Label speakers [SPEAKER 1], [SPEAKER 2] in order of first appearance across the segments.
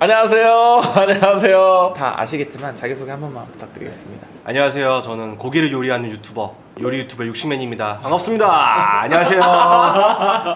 [SPEAKER 1] 안녕하세요. 안녕하세요. 다 아시겠지만 자기소개 한 번만 부탁드리겠습니다.
[SPEAKER 2] 안녕하세요. 저는 고기를 요리하는 유튜버 요리 유튜버 육식맨입니다. 반갑습니다. 안녕하세요.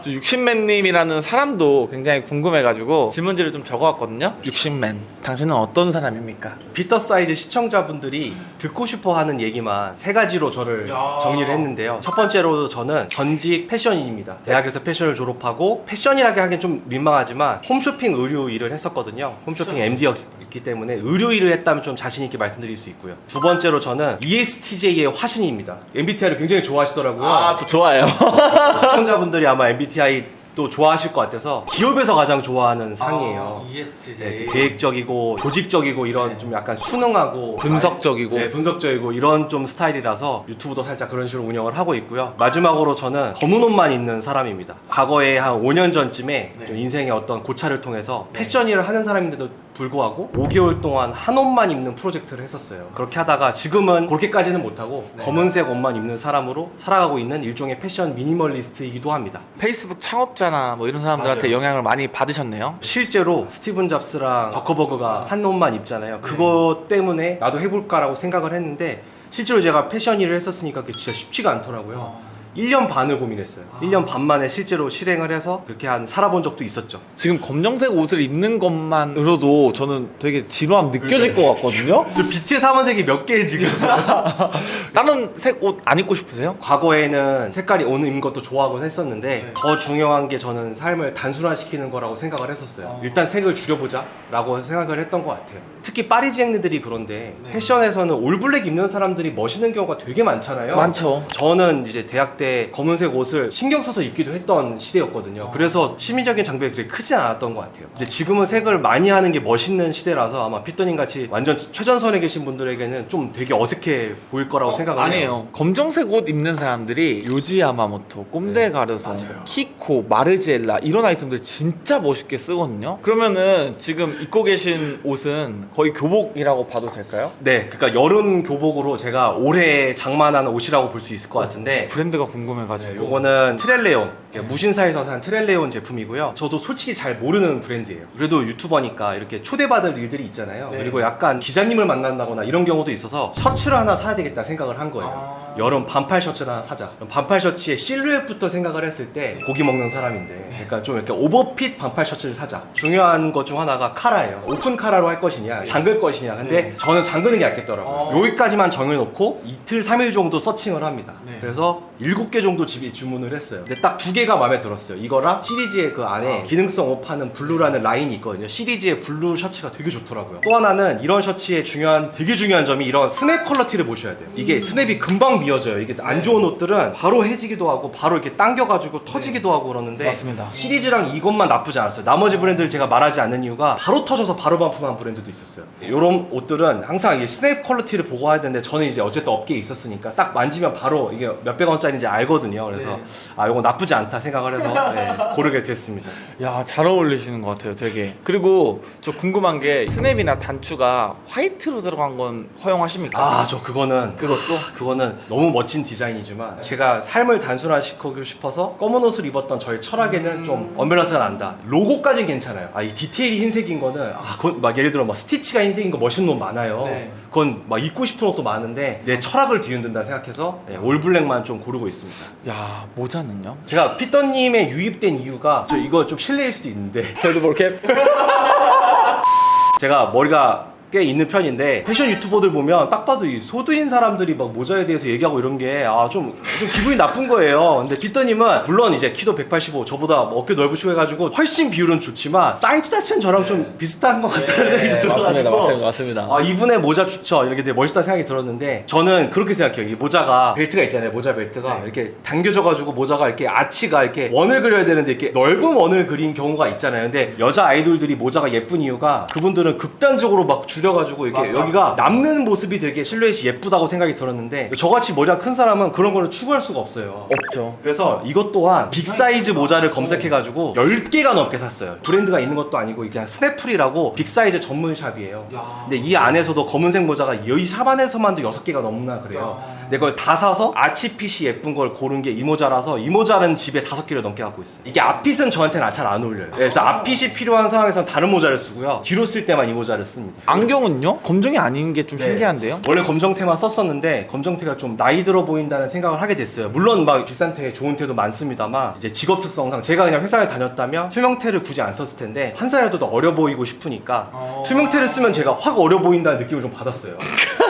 [SPEAKER 1] 저 육신맨님이라는 사람도 굉장히 궁금해가지고 질문지를 좀 적어왔거든요. 육신맨, 당신은 어떤 사람입니까?
[SPEAKER 2] 비터 사이즈 시청자분들이 듣고 싶어 하는 얘기만 세 가지로 저를
[SPEAKER 1] 야.
[SPEAKER 2] 정리를 했는데요. 첫 번째로 저는 전직 패션인입니다. 대학에서 패션을 졸업하고 패션이라고 하기엔 좀 민망하지만 홈쇼핑 의류 일을 했었거든요. 홈쇼핑 MD였기 때문에 의류 일을 했다면 좀 자신 있게 말씀드릴 수 있고요. 두 번째로 저는 ESTJ의 화신입니다. MBTI를 굉장히 좋아하시더라고요.
[SPEAKER 1] 아, 저 좋아요.
[SPEAKER 2] 시청자분들이 아마 MBTI 또 좋아하실 것 같아서 기업에서 가장 좋아하는 상이에요.
[SPEAKER 1] E
[SPEAKER 2] 네,
[SPEAKER 1] ESTJ.
[SPEAKER 2] 계획적이고 조직적이고 이런 좀 약간 순응하고
[SPEAKER 1] 분석적이고.
[SPEAKER 2] 네, 분석적이고 이런 좀 스타일이라서 유튜브도 살짝 그런 식으로 운영을 하고 있고요. 마지막으로 저는 검은 옷만 입는 사람입니다. 과거에 한 5년 전쯤에
[SPEAKER 1] 네.
[SPEAKER 2] 좀 인생의 어떤 고찰을 통해서 패션 일을 하는 사람인데도 불구하고 5개월 동안 한 옷만 입는 프로젝트를 했었어요. 그렇게 하다가 지금은 그렇게까지는 못하고
[SPEAKER 1] 네.
[SPEAKER 2] 검은색 옷만 입는 사람으로 살아가고 있는 일종의 패션 미니멀리스트이기도 합니다.
[SPEAKER 1] 페이스북 창업자나 뭐 이런 사람들한테
[SPEAKER 2] 맞아요.
[SPEAKER 1] 영향을 많이 받으셨네요.
[SPEAKER 2] 실제로 스티븐 잡스랑 저커버그가 한 옷만 입잖아요. 그거 때문에 나도 해볼까라고 생각을 했는데 실제로 제가 패션 일을 했었으니까 그게 진짜 쉽지가 않더라고요. 1년 반을 고민했어요. 1년 반 만에 실제로 실행을 해서 그렇게 한 살아본 적도 있었죠.
[SPEAKER 1] 지금 검정색 옷을 입는 것만으로도 저는 되게 지루함 느껴질 것 같거든요.
[SPEAKER 2] 저 빛의 사원색이 몇 개 지금.
[SPEAKER 1] 다른 색 옷 안 입고 싶으세요?
[SPEAKER 2] 과거에는 색깔이 오는 입는 것도 좋아하곤 했었는데
[SPEAKER 1] 네.
[SPEAKER 2] 더 중요한 게 저는 삶을 단순화시키는 거라고 생각을 했었어요.
[SPEAKER 1] 어.
[SPEAKER 2] 일단 색을 줄여보자라고 생각을 했던 것 같아요. 특히 파리지앵들이 그런데
[SPEAKER 1] 네.
[SPEAKER 2] 패션에서는 올블랙 입는 사람들이 멋있는 경우가 되게 많잖아요.
[SPEAKER 1] 많죠.
[SPEAKER 2] 저는 이제 대학 때 검은색 옷을 신경 써서 입기도 했던 시대였거든요.
[SPEAKER 1] 어.
[SPEAKER 2] 그래서 심리적인 장벽이 그렇게 크지 않았던 것 같아요. 근데 지금은 색을 많이 하는 게 멋있는 시대라서 아마 피터님 같이 완전 최전선에 계신 분들에게는 좀 되게 어색해 보일 거라고 생각을 해요.
[SPEAKER 1] 아니에요. 검정색 옷 입는 사람들이 요지 야마모토, 꼼데
[SPEAKER 2] 네,
[SPEAKER 1] 가르소,
[SPEAKER 2] 맞아요.
[SPEAKER 1] 키코, 마르지엘라 이런 아이템들 진짜 멋있게 쓰거든요. 그러면은 지금 입고 계신 옷은 거의 교복이라고 봐도 될까요?
[SPEAKER 2] 네, 그러니까 여름 교복으로 제가 올해 장만한 옷이라고 볼 수 있을 것 같은데
[SPEAKER 1] 브랜드가 궁금해가지고.
[SPEAKER 2] 네, 요거는 트렐레온 이렇게 무신사에서 산 트렐레온 제품이고요. 저도 솔직히 잘 모르는 브랜드예요. 그래도 유튜버니까 이렇게 초대받을 일들이 있잖아요.
[SPEAKER 1] 네.
[SPEAKER 2] 그리고 약간 기자님을 만난다거나 이런 경우도 있어서 셔츠를 하나 사야 되겠다 생각을 한 거예요.
[SPEAKER 1] 아.
[SPEAKER 2] 여름 반팔 셔츠를 하나 사자. 그럼 반팔 셔츠의 실루엣부터 생각을 했을 때 고기 먹는 사람인데 그러니까 좀 이렇게 오버핏 반팔 셔츠를 사자. 중요한 것 중 하나가 카라예요. 오픈 카라로 할 것이냐, 잠글 것이냐. 근데
[SPEAKER 1] 네.
[SPEAKER 2] 저는 잠그는 게 낫겠더라고요.
[SPEAKER 1] 어.
[SPEAKER 2] 여기까지만 정해놓고 이틀, 3일 정도 서칭을 합니다.
[SPEAKER 1] 네.
[SPEAKER 2] 그래서 7개 정도 집에 주문을 했어요. 근데 딱 두 개가 마음에 들었어요. 이거랑 시리즈의 그 안에
[SPEAKER 1] 아.
[SPEAKER 2] 기능성 옷 파는 블루라는 라인이 있거든요. 시리즈의 블루 셔츠가 되게 좋더라고요. 또 하나는 이런 셔츠의 중요한, 되게 중요한 점이 이런 스냅 퀄러티를 보셔야 돼요. 이게 스냅이 금방 미어져요. 이게 안
[SPEAKER 1] 네.
[SPEAKER 2] 좋은 옷들은 바로 해지기도 하고 바로 이렇게 당겨가지고 터지기도 하고 그러는데
[SPEAKER 1] 맞습니다.
[SPEAKER 2] 시리즈랑 이것만 나쁘지 않았어요. 나머지 브랜드를 제가 말하지 않는 이유가 바로 터져서 바로 반품한 브랜드도 있었어요. 이런 옷들은 항상 이 스냅 퀄리티를 보고 해야 되는데 저는 이제 어쨌든 업계에 있었으니까 딱 만지면 바로 이게 몇백 원짜리인지 알거든요. 그래서
[SPEAKER 1] 네.
[SPEAKER 2] 아 이거 나쁘지 않다 생각을 해서 네, 고르게 됐습니다.
[SPEAKER 1] 야, 잘 어울리시는 것 같아요, 되게. 그리고 저 궁금한 게 스냅이나 단추가 화이트로 들어간 건 허용하십니까?
[SPEAKER 2] 아 저 그거는
[SPEAKER 1] 그것도?
[SPEAKER 2] 그거는 너무 멋진 디자인이지만 제가 삶을 단순화시키고 싶어서 검은 옷을 입었던 저의 철학에는
[SPEAKER 1] 음.
[SPEAKER 2] 좀 언밸런스가 난다. 로고까지는 괜찮아요. 아 이 디테일이 흰색인 거는 아 그건 막 예를 들어 막 스티치가 흰색인 거 멋있는 옷 많아요.
[SPEAKER 1] 네.
[SPEAKER 2] 그건 막 입고 싶은 옷도 많은데 내 철학을 뒤흔든다 생각해서 네, 올블랙만 좀 고르고 있 습니다.
[SPEAKER 1] 야, 모자는요?
[SPEAKER 2] 제가 피터님의 유입된 이유가 저 이거 좀 실례일 수도 있는데
[SPEAKER 1] 헤드볼캡?
[SPEAKER 2] 제가 머리가 꽤 있는 편인데 패션 유튜버들 보면 딱 봐도 이 소두인 사람들이 막 모자에 대해서 얘기하고 이런 게 아 좀 좀 기분이 나쁜 거예요. 근데 피터님은 물론 이제 키도 185 저보다 뭐 어깨 넓으시고 해가지고 훨씬 비율은 좋지만 사이즈 자체는 저랑 좀 비슷한 것 같다는 생각이 좀 들어가지고
[SPEAKER 1] 네. 맞습니다, 맞습니다, 맞습니다.
[SPEAKER 2] 아 이분의 모자 좋죠 이렇게 되게 멋있다 생각이 들었는데 저는 그렇게 생각해요 이 모자가 벨트가 있잖아요 모자 벨트가
[SPEAKER 1] 네.
[SPEAKER 2] 이렇게 당겨져가지고 모자가 이렇게 아치가 이렇게 원을 그려야 되는데 이렇게 넓은 원을 그린 경우가 있잖아요 근데 여자 아이돌들이 모자가 예쁜 이유가 그분들은 극단적으로 막 줄 여가지고 이렇게
[SPEAKER 1] 맞아.
[SPEAKER 2] 여기가 남는 모습이 되게 실루엣이 예쁘다고 생각이 들었는데 저같이 머리가 큰 사람은 그런 거를 추구할 수가 없어요
[SPEAKER 1] 없죠.
[SPEAKER 2] 그래서 이것 또한 빅 사이즈 모자를 검색해가지고 10개가 넘게 샀어요. 브랜드가 있는 것도 아니고 이게 스냅풀이라고 빅 사이즈 전문 샵이에요.
[SPEAKER 1] 야.
[SPEAKER 2] 근데 이 안에서도 검은색 모자가 이 샵 안에서만도 6개가 넘나 그래요.
[SPEAKER 1] 야.
[SPEAKER 2] 내가 그걸 다 사서 아치핏이 예쁜 걸 고른 게 이 모자라서 이 모자는 집에 다섯 개를 넘게 갖고 있어요. 이게 앞핏은 저한테는 잘 안 어울려요. 그래서 앞핏이 필요한 상황에서는 다른 모자를 쓰고요. 뒤로 쓸 때만 이 모자를 씁니다.
[SPEAKER 1] 안경은요? 검정이 아닌 게 좀
[SPEAKER 2] 네.
[SPEAKER 1] 신기한데요?
[SPEAKER 2] 원래 검정테만 썼었는데 검정테가 좀 나이 들어 보인다는 생각을 하게 됐어요. 물론 막 비싼 테, 좋은 테도 많습니다만 이제 직업 특성상 제가 그냥 회사를 다녔다면 투명테를 굳이 안 썼을 텐데 한 살이라도 더 어려 보이고 싶으니까
[SPEAKER 1] 어.
[SPEAKER 2] 투명테를 쓰면 제가 확 어려 보인다는 느낌을 좀 받았어요.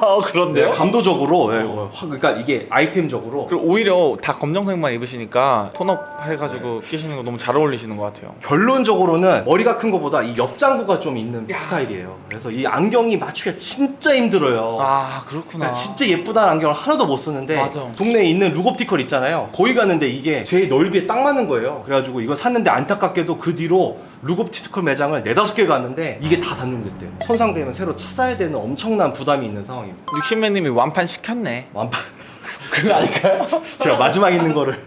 [SPEAKER 1] 아 그런데요?
[SPEAKER 2] 감도적으로 예, 어, 확 그러니까 이게 아이템적으로
[SPEAKER 1] 그리고 오히려 다 검정색만 입으시니까 톤업 해가지고 끼시는 거 너무 잘 어울리시는 것 같아요.
[SPEAKER 2] 결론적으로는 머리가 큰 것보다 이 옆장구가 좀 있는 스타일이에요. 그래서 이 안경이 맞추기가 진짜 힘들어요.
[SPEAKER 1] 아 그렇구나.
[SPEAKER 2] 그러니까 진짜 예쁘다는 안경을 하나도 못 쓰는데
[SPEAKER 1] 맞아.
[SPEAKER 2] 동네에 있는 룩옵티컬 있잖아요 거기 갔는데 이게 제 넓이에 딱 맞는 거예요 그래가지고 이거 샀는데 안타깝게도 그 뒤로 룩옵티컬 매장을 네다섯 개 갔는데 이게 다 단종됐대요. 손상되면 새로 찾아야 되는 엄청난 부담이 있는 상황입니다.
[SPEAKER 1] 육신맨님이 완판 시켰네.
[SPEAKER 2] 완판
[SPEAKER 1] 그거 아닐까요?
[SPEAKER 2] 제가 마지막 있는 거를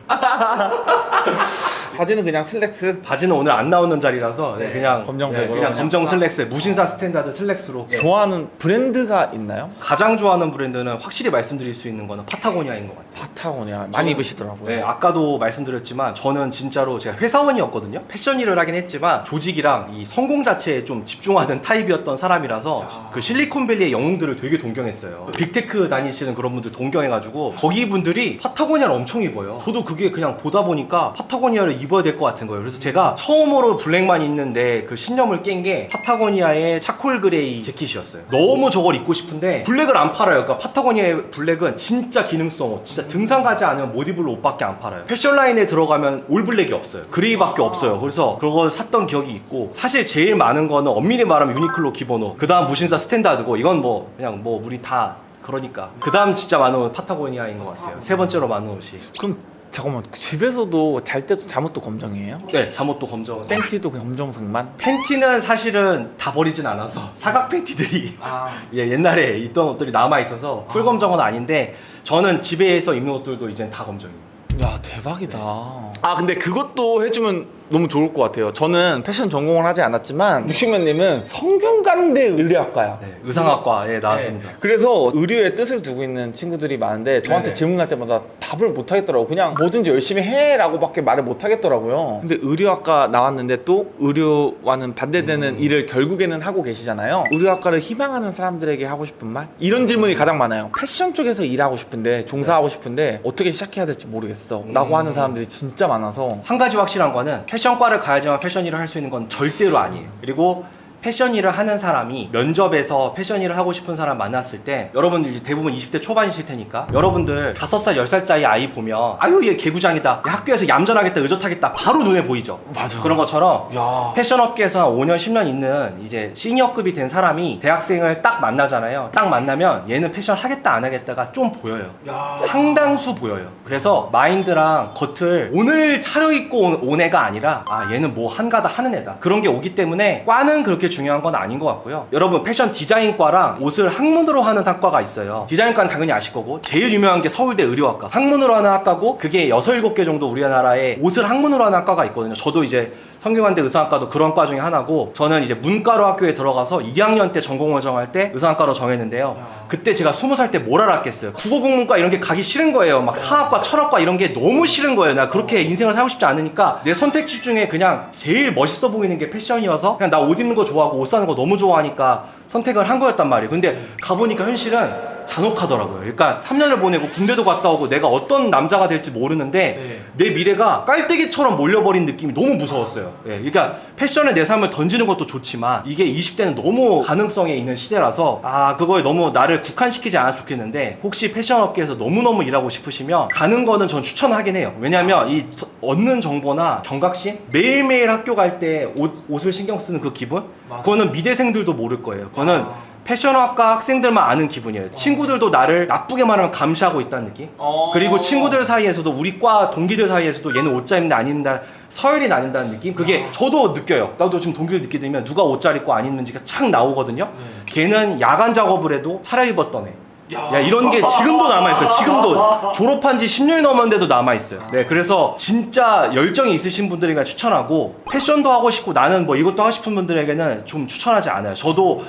[SPEAKER 1] 바지는 그냥 슬랙스.
[SPEAKER 2] 바지는 오늘 안 나오는 자리라서 네,
[SPEAKER 1] 네,
[SPEAKER 2] 그냥
[SPEAKER 1] 검정색으로
[SPEAKER 2] 네, 그냥
[SPEAKER 1] 그냥
[SPEAKER 2] 검정 슬랙스 무신사 스탠다드 슬랙스로 예.
[SPEAKER 1] 좋아하는 브랜드가 있나요?
[SPEAKER 2] 가장 좋아하는 브랜드는 확실히 말씀드릴 수 있는 거는 파타고니아인 것 같아요
[SPEAKER 1] 파타고니아 많이
[SPEAKER 2] 저는-
[SPEAKER 1] 입으시더라고요.
[SPEAKER 2] 네, 아까도 말씀드렸지만 저는 진짜로 제가 회사원이었거든요. 패션 일을 하긴 했지만 조직이랑 이 성공 자체에 좀 집중하는 타입이었던 사람이라서
[SPEAKER 1] 야.
[SPEAKER 2] 그 실리콘밸리의 영웅들을 되게 동경했어요. 빅테크 다니시는 그런 분들 동경해가지고 거기 분들이 파타고니아를 엄청 입어요. 저도 그게 그냥 보다 보니까 파타고니아를 입어야 될 것 같은 거예요. 그래서 제가 처음으로 블랙만 입는데 그 신념을 깬 게 파타고니아의 차콜 그레이 재킷이었어요. 너무 저걸 입고 싶은데 블랙을 안 팔아요. 그러니까 파타고니아의 블랙은 진짜 기능성 옷, 진짜 등산 가지 않으면 못 입을 옷밖에 안 팔아요. 패션 라인에 들어가면 올 블랙이 없어요. 그레이밖에 없어요. 그래서 그걸 샀던 기억이 있고 사실 제일 많은 거는 엄밀히 말하면 유니클로 기본 옷, 그 다음 무신사 스탠다드고 이건 뭐 그냥 뭐 우리 다 그러니까 그 다음 진짜 많은 옷 파타고니아인 것 같아요. 세 번째로 많은 옷이.
[SPEAKER 1] 그럼 잠깐만 집에서도 잘 때도 잠옷도 검정이에요?
[SPEAKER 2] 네, 잠옷도 검정.
[SPEAKER 1] 팬티도 그냥 검정색만?
[SPEAKER 2] 팬티는 사실은 다 버리진 않아서 사각 팬티들이
[SPEAKER 1] 아
[SPEAKER 2] 예, 옛날에 있던 옷들이 남아 있어서 풀 검정은 아닌데 저는 집에서 입는 옷들도 이젠 다 검정이에요.
[SPEAKER 1] 야 대박이다. 아 근데 그것도 해주면 너무 좋을 것 같아요. 저는 패션 전공을 하지 않았지만 육식맨님은 성균관대 의료학과야.
[SPEAKER 2] 네, 의상학과에 나왔습니다.
[SPEAKER 1] 네. 그래서 의료에 뜻을 두고 있는 친구들이 많은데 저한테
[SPEAKER 2] 네네.
[SPEAKER 1] 질문할 때마다 답을 못 하겠더라고. 그냥 뭐든지 열심히 해라고밖에 말을 못 하겠더라고요. 근데 의료학과 나왔는데 또 의료와는 반대되는
[SPEAKER 2] 음.
[SPEAKER 1] 일을 결국에는 하고 계시잖아요. 의료학과를 희망하는 사람들에게 하고 싶은 말? 이런 질문이 가장 많아요. 패션 쪽에서 일하고 싶은데 종사하고 싶은데 어떻게 시작해야 될지 모르겠어. 라고
[SPEAKER 2] 음.
[SPEAKER 1] 하는 사람들이 진짜 많아서
[SPEAKER 2] 한 가지 확실한 거는 패션 과를 가야지만 패션 일을 할 수 있는 건 절대로 아니에요. 그리고 패션 일을 하는 사람이 면접에서 패션 일을 하고 싶은 사람 만났을 때 여러분들 이제 대부분 20대 초반이실 테니까 여러분들 5살, 10살짜리 아이 보면 아유 얘 개구장이다. 얘 학교에서 얌전하겠다, 의젓하겠다. 바로 눈에 보이죠.
[SPEAKER 1] 맞아.
[SPEAKER 2] 그런 것처럼
[SPEAKER 1] 야
[SPEAKER 2] 패션 업계에서 한 5년, 10년 있는 이제 시니어급이 된 사람이 대학생을 딱 만나잖아요. 딱 만나면 얘는 패션 하겠다, 안 하겠다가 좀 보여요.
[SPEAKER 1] 야.
[SPEAKER 2] 상당수 보여요. 그래서 마인드랑 겉을 오늘 차려입고 온, 온 애가 아니라 아 얘는 뭐 한가다 하는 애다. 그런 게 오기 때문에 과는 그렇게 중요한 건 아닌 것 같고요. 여러분 패션 디자인과랑 옷을 학문으로 하는 학과가 있어요. 디자인과는 당연히 아실 거고 제일 유명한 게 서울대 의료학과. 학문으로 하는 학과고 그게 6, 7개 정도 우리나라에 옷을 학문으로 하는 학과가 있거든요. 저도 이제 성균관대 의상학과도 그런 과 중에 하나고 저는 이제 문과로 학교에 들어가서 2학년 때 전공을 정할 때 의상학과로 정했는데요. 그때 제가 20살 때 뭘 알았겠어요. 국어국문과 이런 게 가기 싫은 거예요. 막 사학과, 철학과 이런 게 너무 싫은 거예요. 나 그렇게 인생을 살고 싶지 않으니까 내 선택지 중에 그냥 제일 멋있어 보이는 게 패션이어서 그냥 나 옷 입는 거 좋아하고 옷 사는 거 너무 좋아하니까 선택을 한 거였단 말이에요. 근데 가보니까 현실은 잔혹하더라고요. 그러니까 3년을 보내고 군대도 갔다 오고 내가 어떤 남자가 될지 모르는데 내 미래가 깔때기처럼 몰려버린 느낌이 너무 무서웠어요. 예, 그러니까 패션에 내 삶을 던지는 것도 좋지만 이게 20대는 너무 가능성에 있는 시대라서 아 그거에 너무 나를 국한시키지 않았으면 좋겠는데 혹시 패션 업계에서 너무너무 일하고 싶으시면 가는 거는 전 추천하긴 해요. 왜냐면 이 얻는 정보나 경각심 매일매일 학교 갈 때 옷을 신경 쓰는 그 기분
[SPEAKER 1] 맞아.
[SPEAKER 2] 그거는 미대생들도 모를 거예요. 그거는 패션학과 학생들만 아는 기분이에요. 친구들도 나를 나쁘게 말하면 감시하고 있다는 느낌?
[SPEAKER 1] 어.
[SPEAKER 2] 그리고 친구들 사이에서도 우리 과 동기들 사이에서도 얘는 옷 잘 입는다 안 입는다 서열이 나뉜다는 느낌? 그게 저도 느껴요. 나도 지금 동기를 느끼게 되면 누가 옷 잘 입고 안 입는지가 착 나오거든요. 걔는 야간 작업을 해도 차려입었던 애. 야 이런 게 지금도 남아있어요 지금도 졸업한 지 10년이 넘었는데도 남아있어요 네 그래서 진짜 열정이 있으신 분들에게 추천하고 패션도 하고 싶고 나는 뭐 이것도 하고 싶은 분들에게는 좀 추천하지 않아요 저도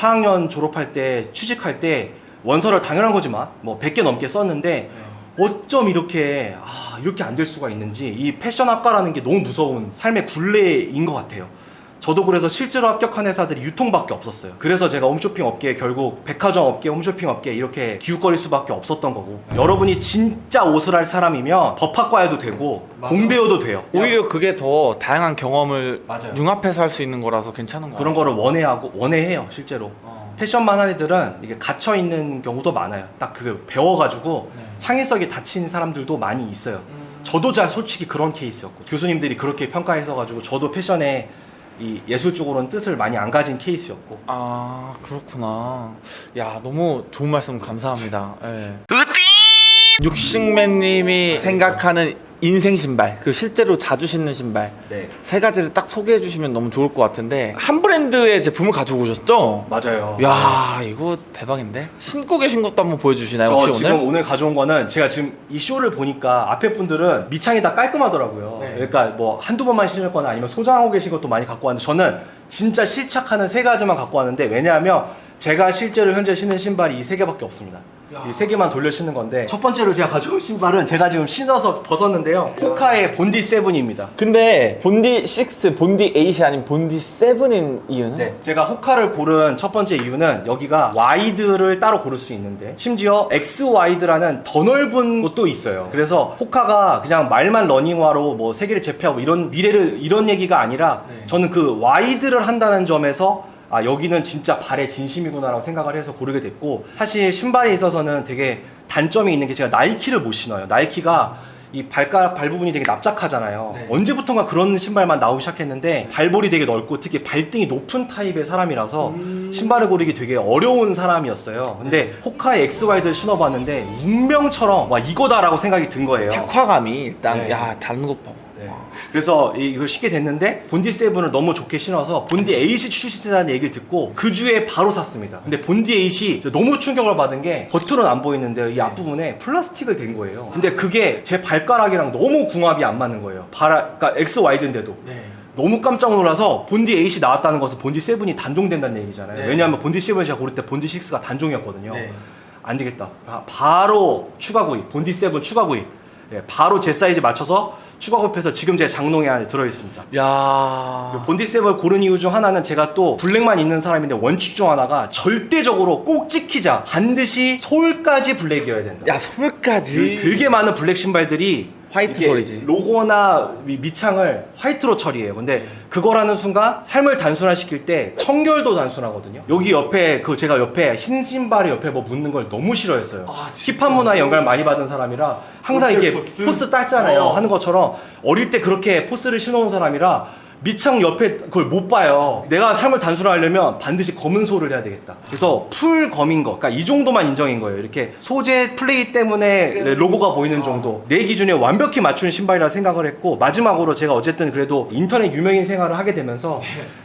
[SPEAKER 2] 4학년 졸업할 때 취직할 때 원서를 당연한 거지만 뭐 100개 넘게 썼는데 어쩜 이렇게 아 이렇게 안 될 수가 있는지 이 패션학과라는 게 너무 무서운 삶의 굴레인 것 같아요. 저도 그래서 실제로 합격한 회사들이 유통밖에 없었어요. 그래서 제가 홈쇼핑 업계에 결국 백화점 업계, 홈쇼핑 업계 이렇게 기웃거릴 수밖에 없었던 거고 여러분이 진짜 옷을 할 사람이면 법학과에도 되고 공대여도 돼요.
[SPEAKER 1] 오히려 그게 더 다양한 경험을
[SPEAKER 2] 맞아요.
[SPEAKER 1] 융합해서 할 수 있는 거라서 괜찮은 거
[SPEAKER 2] 그런 거를 원해하고 원해해요 실제로.
[SPEAKER 1] 어.
[SPEAKER 2] 패션만 한 애들은 이게 갇혀 있는 경우도 많아요. 딱그 배워가지고
[SPEAKER 1] 네.
[SPEAKER 2] 창의성이 닫힌 사람들도 많이 있어요.
[SPEAKER 1] 음.
[SPEAKER 2] 저도 잘 솔직히 그런 케이스였고 교수님들이 그렇게 평가해서 가지고 저도 패션에 이 예술 쪽으로는 뜻을 많이 안 가진 케이스였고
[SPEAKER 1] 아 그렇구나. 야 너무 좋은 말씀 감사합니다. 예. 육식맨님이 생각하는 인생 신발 그리고 실제로 자주 신는 신발
[SPEAKER 2] 네
[SPEAKER 1] 세 가지를 딱 소개해 주시면 너무 좋을 것 같은데 한 브랜드의 제품을 가지고 오셨죠?
[SPEAKER 2] 맞아요.
[SPEAKER 1] 야 이거 대박인데 신고 계신 것도 한번 보여주시나요
[SPEAKER 2] 저
[SPEAKER 1] 혹시
[SPEAKER 2] 지금
[SPEAKER 1] 오늘?
[SPEAKER 2] 오늘? 가져온 거는 제가 지금 이 쇼를 보니까 앞에 분들은 미창이 다 깔끔하더라고요.
[SPEAKER 1] 네.
[SPEAKER 2] 그러니까 뭐 한두 번만 신으거나 아니면 소장하고 계신 것도 많이 갖고 왔는데 저는 진짜 실착하는 세 가지만 갖고 왔는데 왜냐하면 제가 실제로 현재 신는 신발이 이 세 개밖에 없습니다.
[SPEAKER 1] 야.
[SPEAKER 2] 이세 개만 돌려 신는 건데 첫 번째로 제가 가져온 신발은 제가 지금 신어서 벗었는데요. 호카의 본디 세븐입니다.
[SPEAKER 1] 근데 본디 6, 본디 8이 아닌 본디 7인 이유는?
[SPEAKER 2] 네, 제가 호카를 고른 첫 번째 이유는 여기가 와이드를 따로 고를 수 있는데 심지어 X 와이드라는 더 넓은 곳도 있어요. 그래서 호카가 그냥 말만 러닝화로 뭐 세계를 제패하고 이런 미래를 이런 얘기가 아니라
[SPEAKER 1] 네.
[SPEAKER 2] 저는 그 와이드를 한다는 점에서 아 여기는 진짜 발의 진심이구나라고 생각을 해서 고르게 됐고 사실 신발에 있어서는 되게 단점이 있는 게 제가 나이키를 못 신어요. 나이키가 이 발가락 발 부분이 되게 납작하잖아요.
[SPEAKER 1] 네.
[SPEAKER 2] 언제부턴가 그런 신발만 나오기 시작했는데 발볼이 되게 넓고 특히 발등이 높은 타입의 사람이라서
[SPEAKER 1] 음.
[SPEAKER 2] 신발을 고르기 되게 어려운 사람이었어요. 근데 호카의 엑스와이드를 신어봤는데 운명처럼 와 이거다라고 생각이 든 거예요.
[SPEAKER 1] 착화감이 일단
[SPEAKER 2] 네.
[SPEAKER 1] 야 다른 것 봐.
[SPEAKER 2] 네. 그래서 이- 이걸 신게 됐는데 본디 세븐을 너무 좋게 신어서 본디 에잇이 출시된다는 얘기를 듣고 그 주에 바로 샀습니다. 근데 본디 에잇이 너무 충격을 받은 게 겉으로는 안 보이는데요. 이 앞부분에 플라스틱을 댄 거예요. 근데 그게 제 발가락이랑 너무 궁합이 안 맞는 거예요. 발, 그러니까 엑스 와이드인데도.
[SPEAKER 1] 네.
[SPEAKER 2] 너무 깜짝 놀라서 본디 8이 나왔다는 것은 본디 7이 단종된다는 얘기잖아요.
[SPEAKER 1] 네.
[SPEAKER 2] 왜냐하면 본디 7을 제가 고를 때 본디 6가 단종이었거든요.
[SPEAKER 1] 네.
[SPEAKER 2] 안 되겠다. 아, 바로 추가 구입. 본디 7 추가 구입. 예, 바로 제 사이즈 맞춰서 추가 구입해서 지금 제 장롱에 안에 들어있습니다.
[SPEAKER 1] 야.
[SPEAKER 2] 본디 7을 고른 이유 중 하나는 제가 또 블랙만 입는 사람인데 원칙 중 하나가 절대적으로 꼭 지키자. 반드시 솔까지 블랙이어야 된다.
[SPEAKER 1] 야 솔까지.
[SPEAKER 2] 되게 많은 블랙 신발들이
[SPEAKER 1] 화이트
[SPEAKER 2] 이게
[SPEAKER 1] 소리지.
[SPEAKER 2] 로고나 미- 밑창을 화이트로 처리해요. 근데 그거라는 순간 삶을 단순화시킬 때 청결도 단순하거든요. 여기 옆에 그 제가 옆에 흰 신발에 옆에 뭐 묻는 걸 너무 싫어했어요.
[SPEAKER 1] 아, 진짜?
[SPEAKER 2] 힙합 문화에 영향을 많이 받은 사람이라 항상
[SPEAKER 1] 호텔
[SPEAKER 2] 이렇게
[SPEAKER 1] 포스?
[SPEAKER 2] 포스, 땄잖아요.
[SPEAKER 1] 어.
[SPEAKER 2] 하는 것처럼 어릴 때 그렇게 포스를 신어온 사람이라 밑창 옆에 그걸 못 봐요. 내가 삶을 단순화하려면 반드시 검은 소를 해야 되겠다. 그래서 풀 검인 거, 그러니까 이 정도만 인정인 거예요. 이렇게 소재 플레이 때문에 로고가 보이는 정도. 내 기준에 완벽히 맞추는 신발이라 생각을 했고 마지막으로 제가 어쨌든 그래도 인터넷 유명인 생활을 하게 되면서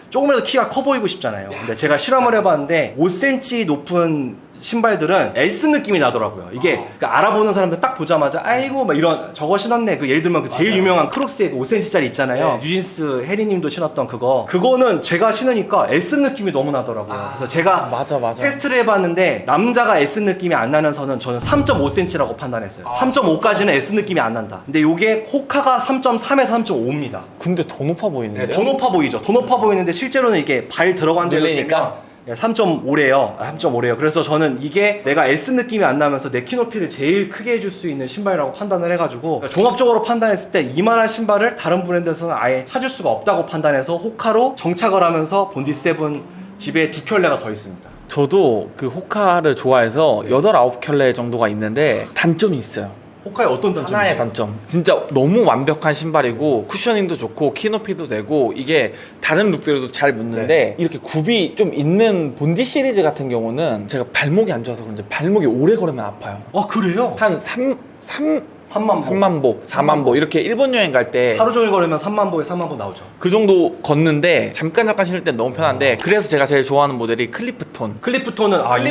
[SPEAKER 2] 조금이라도 키가 커 보이고 싶잖아요. 근데 제가 실험을 해봤는데 5cm 높은 신발들은 S 느낌이 나더라고요. 이게 그러니까 알아보는 사람들 딱 보자마자 아이고 막 이런 저거 신었네. 그 예를 들면 그 제일 유명한 크록스의 5cm짜리 있잖아요.
[SPEAKER 1] 네.
[SPEAKER 2] 뉴진스 해리님도 신었던 그거. 그거는 제가 신으니까 S 느낌이 너무 나더라고요.
[SPEAKER 1] 아,
[SPEAKER 2] 그래서 제가
[SPEAKER 1] 맞아 맞아.
[SPEAKER 2] 테스트를 해봤는데 남자가 S 느낌이 안 나는 선은 저는 3.5cm라고 판단했어요.
[SPEAKER 1] 아.
[SPEAKER 2] 3.5까지는 S 느낌이 안 난다. 근데 이게 호카가 3.3에서 3.5입니다.
[SPEAKER 1] 근데 더 높아 보이는데.
[SPEAKER 2] 네, 더 높아 보이죠. 더 높아 보이는데 실제로는 이게 발 들어간 데로
[SPEAKER 1] 늘리니까?
[SPEAKER 2] 재면 3.5래요. 3.5래요. 그래서 저는 이게 내가 S 느낌이 안 나면서 내 키 높이를 제일 크게 해줄 수 있는 신발이라고 판단을 해가지고 종합적으로 판단했을 때 이만한 신발을 다른 브랜드에서는 아예 찾을 수가 없다고 판단해서 호카로 정착을 하면서 본디 세븐 집에 두 켤레가 더 있습니다.
[SPEAKER 1] 저도 그 호카를 좋아해서 여덟 아홉 켤레 정도가 있는데 단점이 있어요.
[SPEAKER 2] 호카의 어떤 단점이죠?
[SPEAKER 1] 하나의 단점. 진짜 너무 완벽한 신발이고 쿠셔닝도 좋고 키 높이도 되고 이게 다른 룩들도 잘 묻는데
[SPEAKER 2] 네.
[SPEAKER 1] 이렇게 굽이 좀 있는 본디 시리즈 같은 경우는 제가 발목이 안 좋아서 그런지 발목이 오래 걸으면 아파요.
[SPEAKER 2] 아 그래요?
[SPEAKER 1] 한 3, 3,
[SPEAKER 2] 3만 보.
[SPEAKER 1] 3만 보, 4만 보 이렇게 일본 여행 갈 때 그
[SPEAKER 2] 하루 종일 걸으면 3만 보에 3만 보 나오죠.
[SPEAKER 1] 정도 걷는데 잠깐 잠깐 신을 때 너무 편한데 그래서 제가 제일 좋아하는 모델이 클리프톤.
[SPEAKER 2] 클리프톤은 아
[SPEAKER 1] 클리프톤은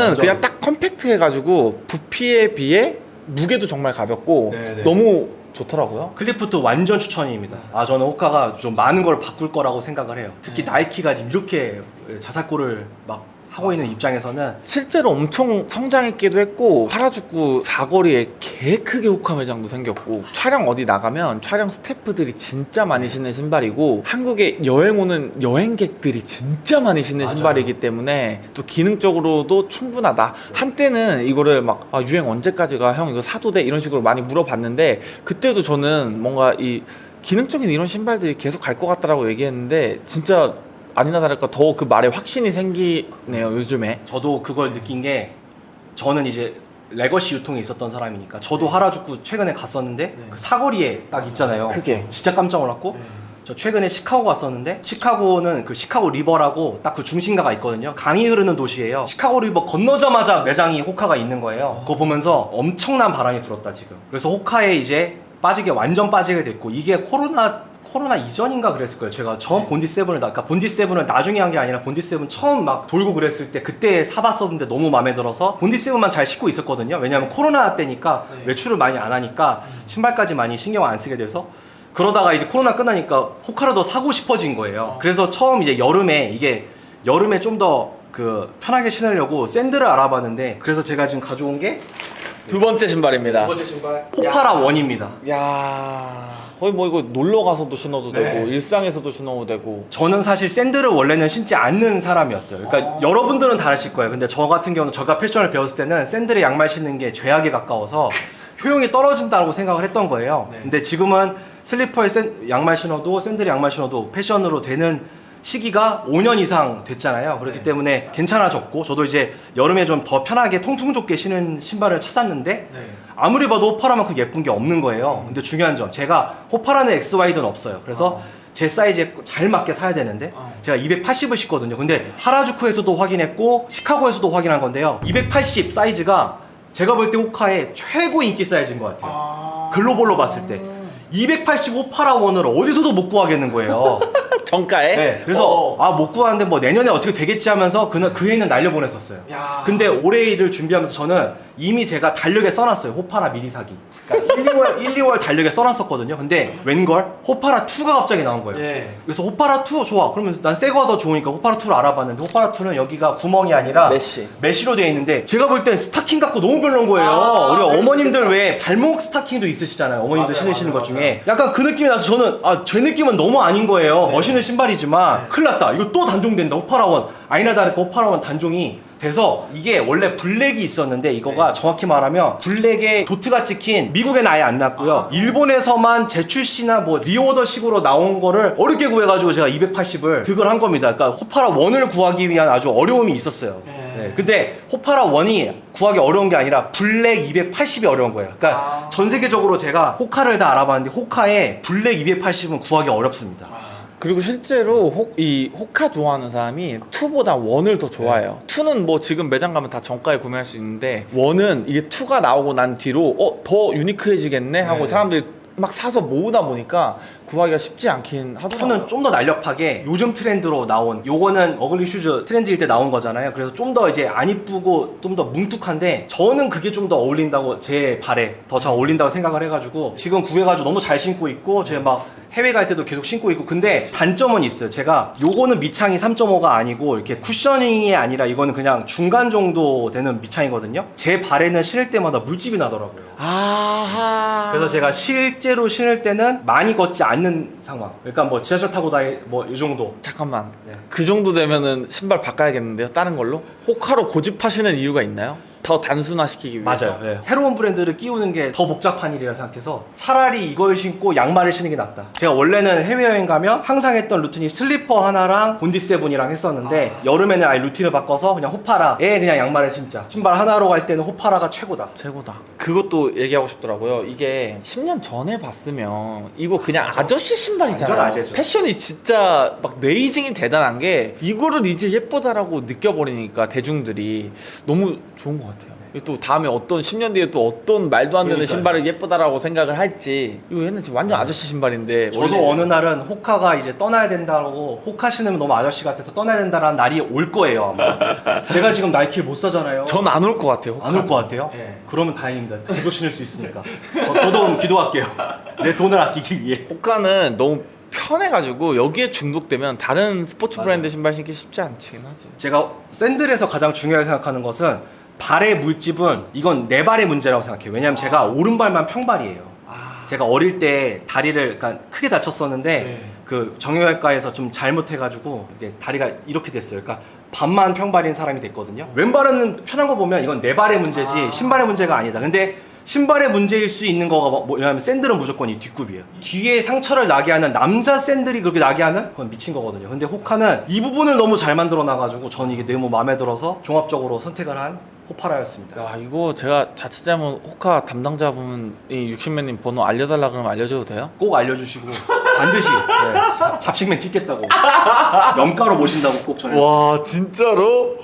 [SPEAKER 2] 인정,
[SPEAKER 1] 그냥
[SPEAKER 2] 인정.
[SPEAKER 1] 딱 컴팩트해가지고 부피에 비해 무게도 정말 가볍고
[SPEAKER 2] 네네.
[SPEAKER 1] 너무 좋더라고요.
[SPEAKER 2] 클리프트 완전 추천입니다. 아 저는 호카가 좀 많은 걸 바꿀 거라고 생각을 해요. 특히
[SPEAKER 1] 네.
[SPEAKER 2] 나이키가 지금 이렇게 자살골을 막 하고 있는 입장에서는
[SPEAKER 1] 실제로 엄청 성장했기도 했고 하라주쿠 사거리에 개 크게 호카 매장도 생겼고 촬영 어디 나가면 촬영 스태프들이 진짜 많이 신는 신발이고 한국에 여행 오는 여행객들이 진짜 많이 신는
[SPEAKER 2] 맞아요.
[SPEAKER 1] 신발이기 때문에 또 기능적으로도 충분하다. 한때는 이거를 막 아, 유행 언제까지가 형 이거 사도 돼? 이런 식으로 많이 물어봤는데 그때도 저는 뭔가 이 기능적인 이런 신발들이 계속 갈 것 같다라고 얘기했는데 진짜 아니나 다를까 더 그 말에 확신이 생기네요 요즘에
[SPEAKER 2] 저도 그걸 느낀 게 저는 이제 레거시 유통에 있었던 사람이니까 저도 하라주쿠 최근에 갔었는데
[SPEAKER 1] 네.
[SPEAKER 2] 그 사거리에 딱 있잖아요.
[SPEAKER 1] 크게.
[SPEAKER 2] 진짜 깜짝 놀랐고 저 최근에 시카고 갔었는데 시카고는 그 시카고 리버라고 딱 그 중심가가 있거든요. 강이 흐르는 도시예요. 시카고 리버 건너자마자 매장이 호카가 있는 거예요. 그거 보면서 엄청난 바람이 불었다 지금. 그래서 호카에 이제 빠지게 완전 빠지게 됐고 이게 코로나 코로나 이전인가 그랬을 거예요. 제가 처음
[SPEAKER 1] 네.
[SPEAKER 2] 본디 세븐을 나, 그러니까 본디 세븐을 나중에 한 게 아니라 본디 세븐 처음 막 돌고 그랬을 때 그때 사봤었는데 너무 마음에 들어서 본디 세븐만 잘 신고 있었거든요. 왜냐면 코로나 때니까
[SPEAKER 1] 네.
[SPEAKER 2] 외출을 많이 안 하니까 신발까지 많이 신경 안 쓰게 돼서 그러다가 이제 코로나 끝나니까 호카를 더 사고 싶어진 거예요.
[SPEAKER 1] 어.
[SPEAKER 2] 그래서 처음 이제 여름에 이게 여름에 좀 더 그 편하게 신으려고 샌들을 알아봤는데 그래서 제가 지금 가져온 게
[SPEAKER 1] 두 번째 신발입니다.
[SPEAKER 2] 신발 호파라 원입니다.
[SPEAKER 1] 야 거의 뭐 이거 놀러 가서도 신어도
[SPEAKER 2] 네.
[SPEAKER 1] 되고 일상에서도 신어도 되고
[SPEAKER 2] 저는 사실 샌들을 원래는 신지 않는 사람이었어요. 그러니까
[SPEAKER 1] 어.
[SPEAKER 2] 여러분들은 다르실 거예요. 근데 저 같은 경우는 제가 패션을 배웠을 때는 샌들에 양말 신는 게 죄악에 가까워서 효용이 떨어진다고 생각을 했던 거예요.
[SPEAKER 1] 네.
[SPEAKER 2] 근데 지금은 슬리퍼에 샌, 양말 신어도 샌들에 양말 신어도 패션으로 되는 시기가 5년 이상 됐잖아요. 그렇기
[SPEAKER 1] 네.
[SPEAKER 2] 때문에 괜찮아졌고 저도 이제 여름에 좀 더 편하게 통풍 좋게 신은 신발을 찾았는데 아무리 봐도 호파라만큼 예쁜 게 없는 거예요. 근데 중요한 점, 제가 호파라는 XY는 없어요. 그래서
[SPEAKER 1] 어.
[SPEAKER 2] 제 사이즈에 잘 맞게 사야 되는데
[SPEAKER 1] 어.
[SPEAKER 2] 제가 280을 신거든요. 근데 하라주쿠에서도 확인했고 시카고에서도 확인한 건데요. 280 사이즈가 제가 볼 때 호카의 최고 인기 사이즈인 것 같아요. 글로벌로 봤을 때. 280 호파라 원을 어디서도 못 구하겠는 거예요.
[SPEAKER 1] 정가에
[SPEAKER 2] 네, 그래서
[SPEAKER 1] 어.
[SPEAKER 2] 아못 구하는데 뭐 내년에 어떻게 되겠지 하면서 그날 그 해는 날려보냈었어요.
[SPEAKER 1] 야.
[SPEAKER 2] 근데 올해를 준비하면서 저는 이미 제가 달력에 써놨어요. 호파라 미리 사기. 그러니까 1, 2월, 1, 2월 달력에 써놨었거든요. 근데 웬걸? 호파라 2가 갑자기 나온 거예요.
[SPEAKER 1] 예.
[SPEAKER 2] 그래서 호파라 2 좋아. 그러면 난 새 거가 더 좋으니까 호파라 2를 알아봤는데 호파라 2는 여기가 구멍이 아니라
[SPEAKER 1] 메쉬.
[SPEAKER 2] 메쉬로 되어 있는데 제가 볼 땐 스타킹 같고 너무 별로인 거예요.
[SPEAKER 1] 아,
[SPEAKER 2] 우리
[SPEAKER 1] 네.
[SPEAKER 2] 어머님들 왜 발목 스타킹도 있으시잖아요. 어머님들
[SPEAKER 1] 맞아요,
[SPEAKER 2] 신으시는
[SPEAKER 1] 맞아요,
[SPEAKER 2] 것 중에 약간 그 느낌이 나서 저는 아 제 느낌은 너무 아닌 거예요.
[SPEAKER 1] 네.
[SPEAKER 2] 멋있는 신발이지만
[SPEAKER 1] 네.
[SPEAKER 2] 큰일 났다. 이거 또 단종된다. 호파라원 아이나 다르까 호파라원 단종이 돼서 이게 원래 블랙이 있었는데 이거가
[SPEAKER 1] 네.
[SPEAKER 2] 정확히 말하면 블랙에 도트가 찍힌 미국에는 아예 안 났고요.
[SPEAKER 1] 아.
[SPEAKER 2] 일본에서만 재출시나 뭐 리오더식으로 나온 거를 어렵게 구해가지고 제가 280을 득을 한 겁니다. 그러니까 호파라 원을 구하기 위한 아주 어려움이 있었어요.
[SPEAKER 1] 네.
[SPEAKER 2] 네, 근데 호파라 원이 구하기 어려운 게 아니라 블랙 280이 어려운 거예요. 그러니까
[SPEAKER 1] 아.
[SPEAKER 2] 전 세계적으로 제가 호카를 다 알아봤는데 호카에 블랙 280은 구하기 어렵습니다.
[SPEAKER 1] 그리고 실제로 혹, 이 호카 좋아하는 사람이 2보다 1을 더 좋아해요. 2는 뭐 지금 매장 가면 다 정가에 구매할 수 있는데 1은 이게 2가 나오고 난 뒤로 어, 더 유니크해지겠네 하고
[SPEAKER 2] 네.
[SPEAKER 1] 사람들이 막 사서 모으다 보니까 구하기가 쉽지 않긴 하더라고요.
[SPEAKER 2] 투는 좀 더 날렵하게 요즘 트렌드로 나온 요거는 어글리 슈즈 트렌드일 때 나온 거잖아요. 그래서 좀 더 이제 안 이쁘고 좀 더 뭉툭한데 저는 그게 좀 더 어울린다고 제 발에 더 잘 어울린다고 생각을 해가지고 지금 구해가지고 너무 잘 신고 있고 제가 막 해외 갈 때도 계속 신고 있고 근데 단점은 있어요. 제가 요거는 밑창이 3.5가 아니고 이렇게 쿠셔닝이 아니라 이거는 그냥 중간 정도 되는 밑창이거든요. 제 발에는 신을 때마다 물집이 나더라고요.
[SPEAKER 1] 아하.
[SPEAKER 2] 그래서 제가 실제로 신을 때는 많이 걷지 않는 상황. 그러니까 뭐 지하철 타고 다니 뭐이 정도.
[SPEAKER 1] 잠깐만.
[SPEAKER 2] 네.
[SPEAKER 1] 그 정도 되면은 신발 바꿔야겠는데요? 다른 걸로? 호카로 고집하시는 이유가 있나요? 더 단순화시키기 위해서.
[SPEAKER 2] 맞아요. 예. 새로운 브랜드를 끼우는 게 더 복잡한 일이라 생각해서 차라리 이걸 신고 양말을 신는 게 낫다. 제가 원래는 해외여행 가면 항상 했던 루틴이 슬리퍼 하나랑 본디 세븐이랑 했었는데
[SPEAKER 1] 아.
[SPEAKER 2] 여름에는 아예 루틴을 바꿔서 그냥 호파라에 그냥 양말을 신자. 신발 하나로 갈 때는 호파라가 최고다.
[SPEAKER 1] 최고다. 그것도 얘기하고 싶더라고요. 이게 10년 전에 봤으면 이거 그냥 아저씨 신발이잖아요.
[SPEAKER 2] 완전 아재죠.
[SPEAKER 1] 패션이 진짜 막 네이징이 대단한 게 이거를 이제 예쁘다라고 느껴버리니까 대중들이 너무 좋은 것 같아요. 이거 또 다음에 어떤 10년 뒤에 또 어떤 말도 안 되는
[SPEAKER 2] 그러니까요.
[SPEAKER 1] 신발을 예쁘다라고 생각을 할지 이거 얘는 지금 완전 아저씨 신발인데
[SPEAKER 2] 저도
[SPEAKER 1] 원래-
[SPEAKER 2] 어느 날은 호카가 이제 떠나야 된다고 호카 신으면 너무 아저씨 같아서 떠나야 된다라는 날이 올 거예요 아마. 제가 지금 나이키를 못 사잖아요.
[SPEAKER 1] 전 안 올 것 같아요.
[SPEAKER 2] 안올 것 같아요?
[SPEAKER 1] 예.
[SPEAKER 2] 그러면 다행입니다. 계속 신을 수 있으니까. 저, 저도 기도할게요. 내 돈을 아끼기 위해.
[SPEAKER 1] 호카는 너무 편해가지고 여기에 중독되면 다른 스포츠
[SPEAKER 2] 맞아요.
[SPEAKER 1] 브랜드 신발 신기 쉽지 않긴 하지.
[SPEAKER 2] 제가 샌들에서 가장 중요하게 생각하는 것은 발의 물집은 이건 내 발의 문제라고 생각해요. 왜냐면 제가 오른발만 평발이에요.
[SPEAKER 1] 아,
[SPEAKER 2] 제가 어릴 때 다리를 약간 크게 다쳤었는데
[SPEAKER 1] 네.
[SPEAKER 2] 그 정형외과에서 좀 잘못해가지고 이게 다리가 이렇게 됐어요. 그러니까 반만 평발인 사람이 됐거든요. 왼발은 편한 거 보면 이건 내 발의 문제지
[SPEAKER 1] 아.
[SPEAKER 2] 신발의 문제가 아니다. 근데 신발의 문제일 수 있는 거가 뭐- 뭐냐면 샌들은 무조건 이 뒷굽이에요. 뒤에 상처를 나게 하는 남자 샌들이 그렇게 나게 하는 그건 미친 거거든요. 근데 호카는 이 부분을 너무 잘 만들어 놔가지고 저는 이게 너무 마음에 들어서 종합적으로 선택을 한 호파라였습니다.
[SPEAKER 1] 야 이거 제가 자칫 잘못 호카 담당자분 이 60맨님 번호 알려달라 그러면 알려줘도 돼요?
[SPEAKER 2] 꼭 알려주시고 반드시 네, 자- 잡식맨 찍겠다고 염가로 모신다고 꼭 전해.
[SPEAKER 1] 와 진짜로?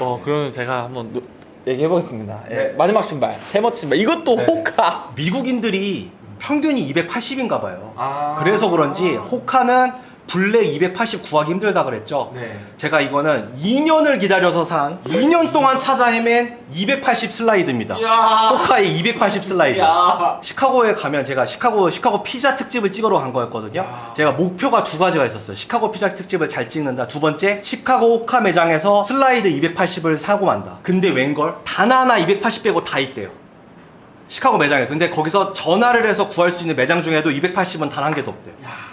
[SPEAKER 1] 어 그러면 제가 한번 노- 얘기해보겠습니다. 예,
[SPEAKER 2] 네.
[SPEAKER 1] 마지막 신발 세머치 신발 이것도
[SPEAKER 2] 네.
[SPEAKER 1] 호카.
[SPEAKER 2] 미국인들이 평균이 280인가 봐요.
[SPEAKER 1] 아
[SPEAKER 2] 그래서 그런지 호카는 블랙 280 구하기 힘들다 그랬죠.
[SPEAKER 1] 네.
[SPEAKER 2] 제가 이거는 2년을 기다려서 산 2년 동안 찾아 헤맨 280 슬라이드입니다.
[SPEAKER 1] 야.
[SPEAKER 2] 호카의 280 슬라이드.
[SPEAKER 1] 야.
[SPEAKER 2] 시카고에 가면 제가 시카고 시카고 피자 특집을 찍으러 간 거였거든요.
[SPEAKER 1] 야.
[SPEAKER 2] 제가 목표가 두 가지가 있었어요. 시카고 피자 특집을 잘 찍는다. 두 번째, 시카고 호카 매장에서 슬라이드 280을 사고 만다. 근데 웬걸? 단 하나 280 빼고 다 있대요. 시카고 매장에서. 근데 거기서 전화를 해서 구할 수 있는 매장 중에도 280은 단 한 개도 없대요.
[SPEAKER 1] 야.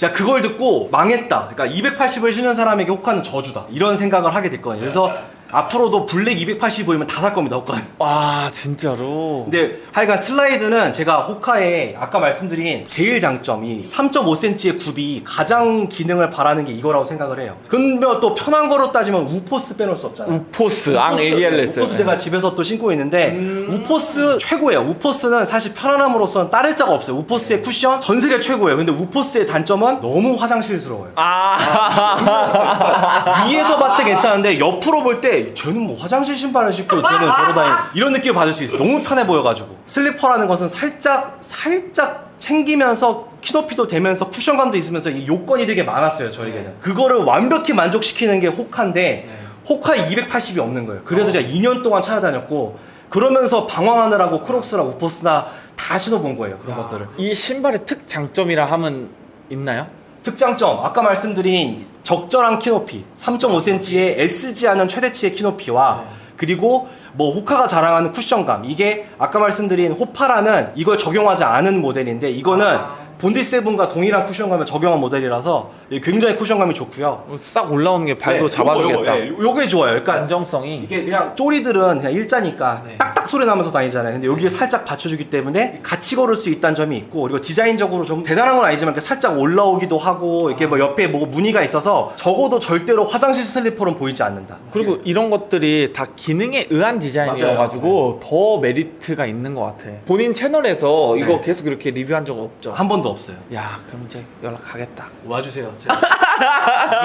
[SPEAKER 2] 제가 그걸 듣고 망했다. 그러니까 280을 신는 사람에게 호카는 저주다. 이런 생각을 하게 됐거든요. 그래서 앞으로도 블랙 280 보이면 다 살 겁니다. 호카는.
[SPEAKER 1] 와 진짜로.
[SPEAKER 2] 근데 하여간 슬라이드는 제가 호카의 아까 말씀드린 제일 장점이 3.5cm의 굽이 가장 기능을 바라는 게 이거라고 생각을 해요. 근데 또 편한 거로 따지면 우포스 빼놓을 수 없잖아요.
[SPEAKER 1] 우포스 앙
[SPEAKER 2] 네,
[SPEAKER 1] 했어요.
[SPEAKER 2] 우포스 제가 집에서 또 신고 있는데 우포스 최고예요. 우포스는 사실 편안함으로서는 따를 자가 없어요. 우포스의 쿠션 전 세계 최고예요. 근데 우포스의 단점은 너무 화장실스러워요.
[SPEAKER 1] 아.
[SPEAKER 2] 위에서 봤을 때 괜찮은데 옆으로 볼때 쟤는 뭐 화장실 신발을 신고 쟤는 걸어다니 이런 느낌을 받을 수 있어요. 너무 편해 보여가지고 슬리퍼라는 것은 살짝 살짝 챙기면서 키높이도 되면서 쿠션감도 있으면서 이 요건이 되게 많았어요 저에게는
[SPEAKER 1] 네.
[SPEAKER 2] 그거를 완벽히 만족시키는 게 호카인데 호카에 280이 없는 거예요. 그래서
[SPEAKER 1] 어.
[SPEAKER 2] 제가 2년 동안 찾아다녔고 그러면서 방황하느라고 크록스나 우포스나 다 신어본 거예요 그런
[SPEAKER 1] 야,
[SPEAKER 2] 것들을
[SPEAKER 1] 이 신발의 특장점이라 하면 있나요?
[SPEAKER 2] 특장점 아까 말씀드린 적절한 키높이 3.5cm의 SG 하는 최대치의 키높이와
[SPEAKER 1] 네.
[SPEAKER 2] 그리고 뭐 호카가 자랑하는 쿠션감 이게 아까 말씀드린 호파라는 이걸 적용하지 않은 모델인데 이거는
[SPEAKER 1] 아.
[SPEAKER 2] 본디 세븐과 동일한 쿠션감을 적용한 모델이라서 이게 굉장히 쿠션감이 좋고요.
[SPEAKER 1] 싹 올라오는 게 발도
[SPEAKER 2] 네,
[SPEAKER 1] 잡아주겠다.
[SPEAKER 2] 요거, 요거, 요게 좋아요. 그러니까
[SPEAKER 1] 안정성이.
[SPEAKER 2] 이게 그냥 쪼리들은 그냥 일자니까
[SPEAKER 1] 네.
[SPEAKER 2] 딱딱 소리 나면서 다니잖아요. 근데 여기에 살짝 받쳐주기 때문에 같이 걸을 수 있다는 점이 있고 그리고 디자인적으로 좀 대단한 건 아니지만 이렇게 살짝 올라오기도 하고 이렇게 뭐 옆에 뭐 무늬가 있어서 적어도 절대로 화장실 슬리퍼는 보이지 않는다.
[SPEAKER 1] 그리고 이런 것들이 다 기능에 의한 디자인이어가지고 더 메리트가 있는 것 같아. 본인 채널에서 이거
[SPEAKER 2] 네.
[SPEAKER 1] 계속 이렇게 리뷰한 적 없죠?
[SPEAKER 2] 한 번도 없어요.
[SPEAKER 1] 야, 그럼 이제 연락 가겠다.
[SPEAKER 2] 와주세요. 제가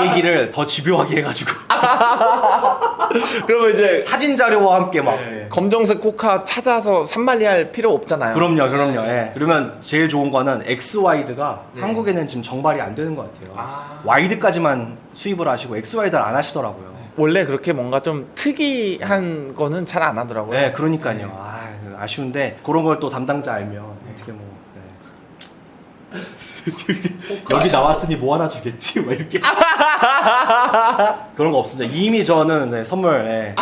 [SPEAKER 2] 이 얘기를 더 집요하게 해가지고
[SPEAKER 1] 그러면 이제
[SPEAKER 2] 사진 자료와 함께 막.
[SPEAKER 1] 네. 검정색 코카 찾아서 산말리할 필요 없잖아요.
[SPEAKER 2] 그럼요, 그럼요. 예. 그러면 제일 좋은 거는 X 와이드가
[SPEAKER 1] 네.
[SPEAKER 2] 한국에는 지금 정발이 안 되는 것 같아요.
[SPEAKER 1] 아.
[SPEAKER 2] 와이드까지만 수입을 하시고 X 와이드를 안 하시더라고요.
[SPEAKER 1] 원래 그렇게 뭔가 좀 특이한 거는 잘 안 하더라고요.
[SPEAKER 2] 네, 그러니까요.
[SPEAKER 1] 네.
[SPEAKER 2] 아, 아쉬운데 그런 걸 또 담당자 알면 어떻게 뭐 네. 여기 나왔으니 뭐 하나 주겠지, 뭐 이렇게 그런 거 없습니다. 이미 저는 네, 선물 네,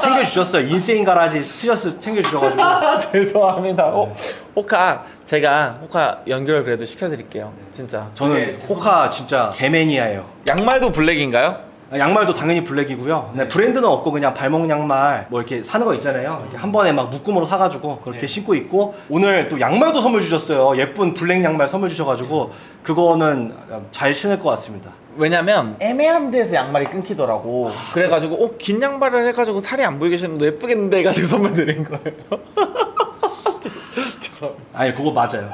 [SPEAKER 2] 챙겨 주셨어요. 인세인 가라지 티셔츠 챙겨 주셔가지고
[SPEAKER 1] 아, 죄송합니다. 어, 호카 제가 호카 연결 그래도 시켜드릴게요. 진짜.
[SPEAKER 2] 저는
[SPEAKER 1] 네,
[SPEAKER 2] 호카 진짜 개매니아예요.
[SPEAKER 1] 양말도 블랙인가요?
[SPEAKER 2] 양말도 당연히 블랙이고요. 네, 브랜드는 없고 그냥 발목 양말 뭐 이렇게 사는 거 있잖아요. 이렇게 한 번에 막 묶음으로 사가지고 그렇게
[SPEAKER 1] 네.
[SPEAKER 2] 신고 있고 오늘 또 양말도 선물 주셨어요. 예쁜 블랙 양말 선물 주셔가지고 그거는 잘 신을 것 같습니다.
[SPEAKER 1] 왜냐면 애매한 데서 양말이 끊기더라고. 그래가지고 어, 긴 양말을 해가지고 살이 안 보이게 신는데 예쁘겠는데 해가지고 선물 드린 거예요. 죄송합니다.
[SPEAKER 2] 아니 그거 맞아요.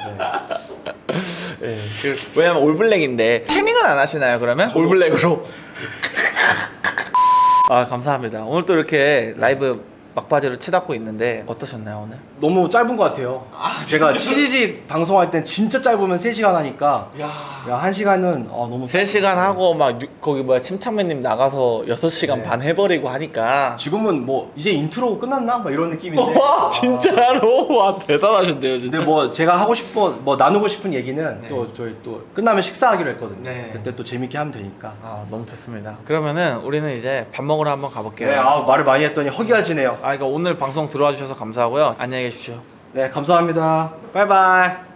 [SPEAKER 2] 네.
[SPEAKER 1] 예, 그, 왜냐면 올블랙인데 태닝은 안 하시나요 그러면? 올블랙으로. 아 감사합니다. 오늘 또 이렇게 라이브 막바지로 치닫고 있는데 어떠셨나요 오늘?
[SPEAKER 2] 너무 짧은 것 같아요. 제가 치지직 방송할 땐 진짜 짧으면 3시간 하니까
[SPEAKER 1] 야.
[SPEAKER 2] 야, 1시간은 어, 너무
[SPEAKER 1] 3시간 하고 막 유- 거기 뭐야 침착맨님 나가서 6시간
[SPEAKER 2] 네.
[SPEAKER 1] 반 해버리고 하니까
[SPEAKER 2] 지금은 뭐 이제 인트로 끝났나? 막 이런 느낌인데
[SPEAKER 1] 와 진짜로 와 대단하신데요 진짜
[SPEAKER 2] 근데 뭐 제가 하고 싶어 뭐 나누고 싶은 얘기는
[SPEAKER 1] 네.
[SPEAKER 2] 또 저희 또 끝나면 식사하기로 했거든요.
[SPEAKER 1] 네.
[SPEAKER 2] 그때 또 재밌게 하면 되니까.
[SPEAKER 1] 아 너무 좋습니다 그러면은 우리는 이제 밥 먹으러 한번 가볼게요
[SPEAKER 2] 네, 아 말을 많이 했더니 허기가지네요.
[SPEAKER 1] 아 이거 오늘 방송 들어와 주셔서 감사하고요 안녕히 계십시오
[SPEAKER 2] 네, 감사합니다. 바이바이.